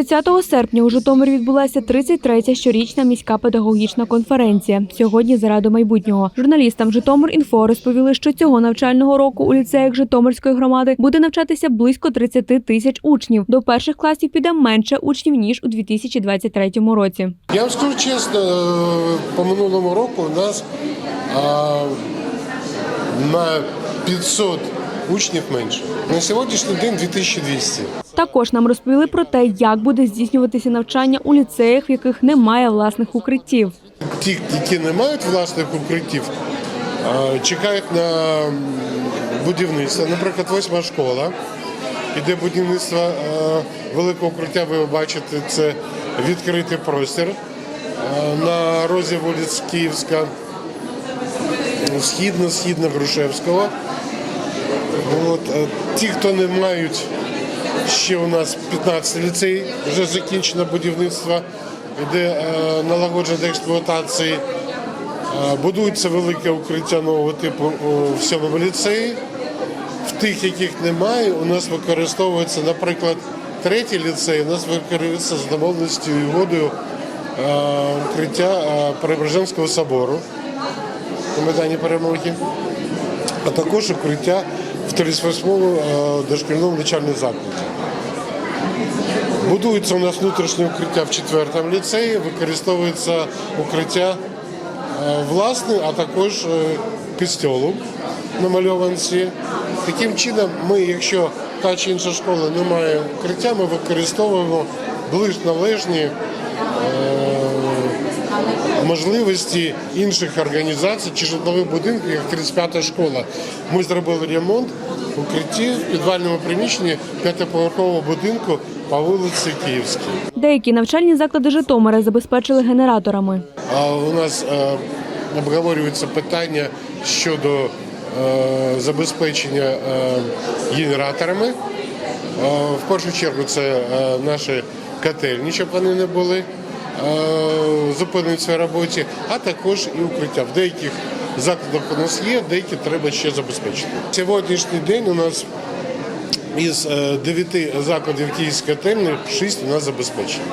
30 серпня у Житомирі відбулася 33-я щорічна міська педагогічна конференція. Сьогодні заради майбутнього журналістам Житомир інфо розповіли, що цього навчального року у ліцеях Житомирської громади буде навчатися близько 30 тисяч учнів. До перших класів піде менше учнів ніж у 2023 році. Я вам скажу чесно, е, по минулому року у нас а, на 500 учнів менше. На сьогоднішній день 2200. Також нам розповіли про те, як буде здійснюватися навчання у ліцеях, в яких немає власних укриттів. Ті, які не мають власних укриттів, чекають на будівництво. Наприклад, восьма школа. Іде будівництво великого укриття, ви бачите, це відкритий простір на розі вулиць Київська, східно, східно Грушевського. От, ті, хто не мають ще у нас 15 ліцей, вже закінчено будівництво, іде е, налагодження експлуатації. Е, Будується велике укриття нового типу у в сьомому ліцеї. В тих, яких немає, у нас використовується, наприклад, третій ліцей, у нас використовується з домовленістю і угодою е, укриття Преображенського собору на Майдані Перемоги, а також укриття в 38-му е, дошкільному навчальному закладі. Будується у нас внутрішнє укриття в четвертому ліцеї, використовується укриття е, власне, а також е, костьолу намальованці. Таким чином, ми, якщо та чи інша школа не має укриття, ми використовуємо ближ належні можливості інших організацій чи житлових будинків, як 35-та школа. Ми зробили ремонт укриттів в підвальному приміщенні п'ятиповерхового будинку по вулиці Київській. Деякі навчальні заклади Житомира забезпечили генераторами. А у нас е, обговорюється питання щодо е, забезпечення е, генераторами. В першу чергу це наші котельні, щоб вони не були е, зупинені в роботі, а також і укриття. В деяких закладах у нас є, деякі треба ще забезпечити. Сьогоднішній день у нас із е, дев'яти закладів Київської темни шість у нас забезпечені.